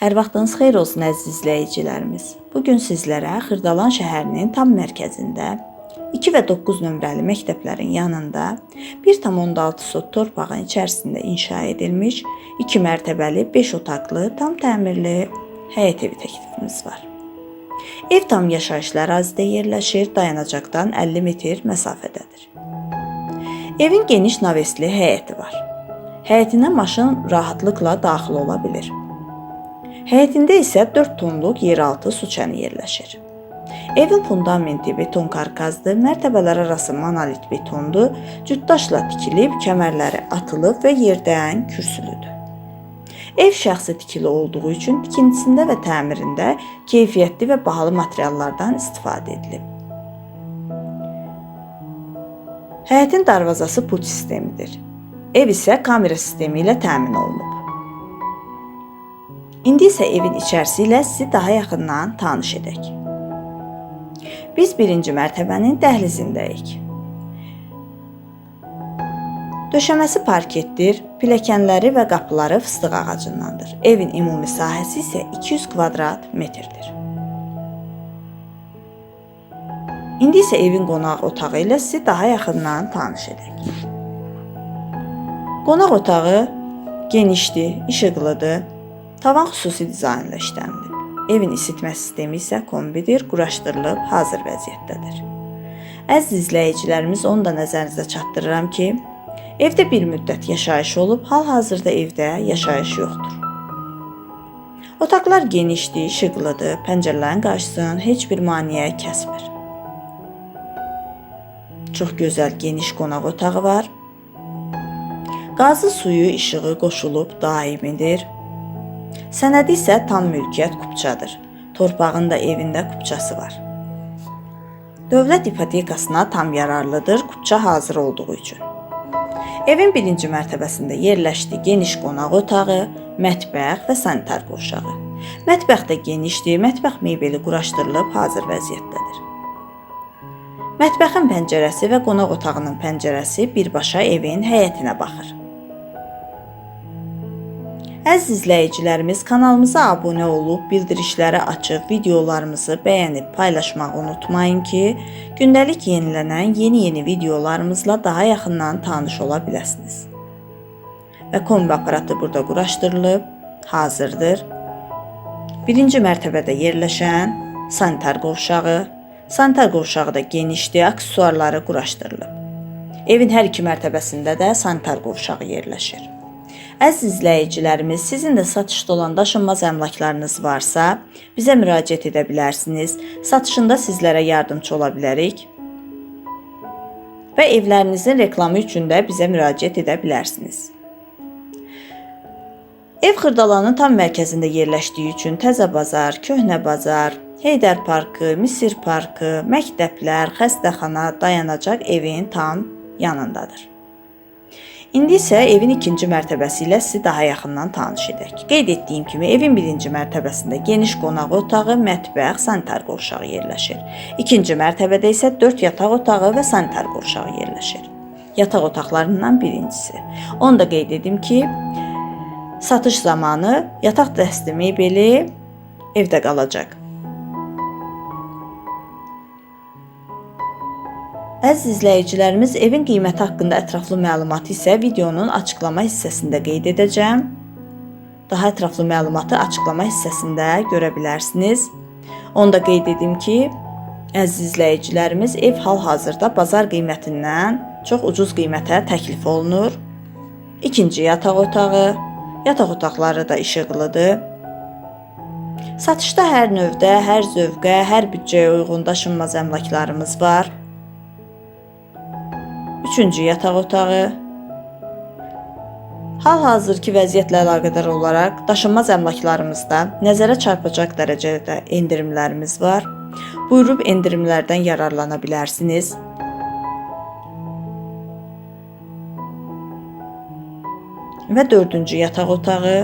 Hər vaxtınız xeyir olsun əziz izləyicilərimiz. Bu gün sizlərə Xırdalan şəhərinin tam mərkəzində 2 və 9 nömrəli məktəblərin yanında 1.6 sot torpağın içərisində inşa edilmiş 2 mərtəbəli 5 otaqlı tam təmirli həyət evi təklifimiz var. Ev tam yaşayışlı ərazidə yerləşir, dayanacaqdan 50 metr məsafədədir. Evin geniş navesli həyəti var. Həyətinə maşın rahatlıqla daxil ola bilir. Həyətində isə 4 tonluq yeraltı su çəni yerləşir. Evin fundamenti beton karkazdır, mərtəbələr arası monolit betondur, cütdaşla tikilib, kəmərləri atılıb və yerdən kürsülüdür. Ev şəxsi tikili olduğu üçün tikintisində və təmirində keyfiyyətli və bahalı materiallardan istifadə edilib. Həyətin darvazası put sistemidir. Ev isə kamera sistemi ilə təmin olunub. İndi isə evin içərisi ilə sizi daha yaxından tanış edək. Biz birinci mərtəbənin dəhlizindəyik. Döşəməsi parketdir, pilləkənləri və qapıları fıstıq ağacındandır. Evin ümumi sahəsi isə 200 kvadrat metrdir. İndi isə evin qonaq otağı ilə sizi daha yaxından tanış edək. Qonaq otağı genişdir, işıqlıdır. Tavan xüsusi dizaynla işlənilib. Evin isitmə sistemi isə kombidir, quraşdırılıb, hazır vəziyyətdədir. Əziz izləyicilərimiz, onu da nəzərinizə çatdırıram ki, evdə bir müddət yaşayış olub, hal-hazırda evdə yaşayış yoxdur. Otaqlar genişdir, işıqlıdır, pəncərələrin qarşısını heç bir maneə kəsmir. Çox gözəl geniş qonaq otağı var. Qazı suyu işığı qoşulub daimidir. Sənədi isə tam mülkiyyət kupçadır. Torpağın da evində kupçası var. Dövlət ipotekasına tam yararlıdır, kupça hazır olduğu üçün. Evin birinci mərtəbəsində yerləşdi geniş qonaq otağı, mətbəx və sanitar qovşağı. Mətbəx də genişdir, mətbəx mebeli quraşdırılıb hazır vəziyyətdədir. Mətbəxin pəncərəsi və qonaq otağının pəncərəsi birbaşa evin həyətinə baxır. Əziz izləyicilərimiz, kanalımıza abunə olub, bildirişləri açıb, videolarımızı bəyənib paylaşmağı unutmayın ki, gündəlik yenilənən yeni-yeni videolarımızla daha yaxından tanış ola biləsiniz. Və kombi aparatı burada quraşdırılıb, hazırdır. Birinci mərtəbədə yerləşən sanitar qovşağı, sanitar qovşağı da genişdir, aksesuarları quraşdırılıb. Evin hər iki mərtəbəsində də sanitar qovşağı yerləşir. Əziz izləyicilərimiz, sizin də satışda olan daşınmaz əmlaklarınız varsa, bizə müraciət edə bilərsiniz. Satışında sizlərə yardımçı ola bilərik. Və evlərinizin reklamı üçün də bizə müraciət edə bilərsiniz. Ev Xırdalanın tam mərkəzində yerləşdiyi üçün Təzə bazar, Köhnə bazar, Heydər parkı, Misir parkı, məktəblər, xəstəxana, dayanacaq evin tam yanındadır. İndi isə evin ikinci mərtəbəsi ilə sizi daha yaxından tanış edək. Qeyd etdiyim kimi evin birinci mərtəbəsində geniş qonaq otağı, mətbəx, sanitar qovşağı yerləşir. İkinci mərtəbədə isə 4 yataq otağı və sanitar qovşağı yerləşir. Yataq otaqlarından birincisi. Onu da qeyd edim ki, satış zamanı yataq dəsti mebeli evdə qalacaq. Əziz izləyicilərimiz, evin qiyməti haqqında ətraflı məlumatı isə videonun açıqlama hissəsində qeyd edəcəm. Daha ətraflı məlumatı açıqlama hissəsində görə bilərsiniz. Onu da qeyd edim ki, əziz izləyicilərimiz, ev hal-hazırda bazar qiymətindən çox ucuz qiymətə təklif olunur. İkinci yataq otağı, yataq otaqları da işıqlıdır. Satışda hər növdə, hər zövqə, hər büdcəyə uyğun daşınmaz əmlaklarımız var. Üçüncü yataq otağı. Hal-hazırki vəziyyətlə əlaqədar olaraq daşınmaz əmlaklarımızda nəzərə çarpacaq dərəcədə endirimlərimiz var. Buyurub endirimlərdən yararlana bilərsiniz. Və dördüncü yataq otağı.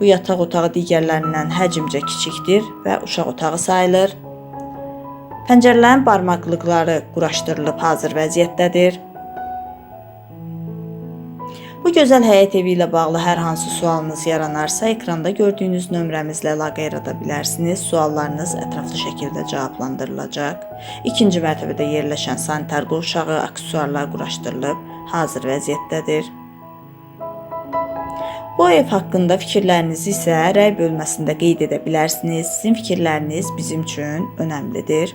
Bu yataq otağı digərlərindən həcmcə kiçikdir və uşaq otağı sayılır. Pəncərələrin barmaqlıqları quraşdırılıb hazır vəziyyətdədir. Bu gözəl həyət evi ilə bağlı hər hansı sualınız yaranarsa, ekranda gördüyünüz nömrəmizlə əlaqə yarada bilərsiniz. Suallarınız ətraflı şəkildə cavablandırılacaq. İkinci mərtəbədə yerləşən sanitar qovşağı, aksesuarlar quraşdırılıb, hazır vəziyyətdədir. Bu ev haqqında fikirlərinizi isə rəy bölməsində qeyd edə bilərsiniz. Sizin fikirləriniz bizim üçün önəmlidir.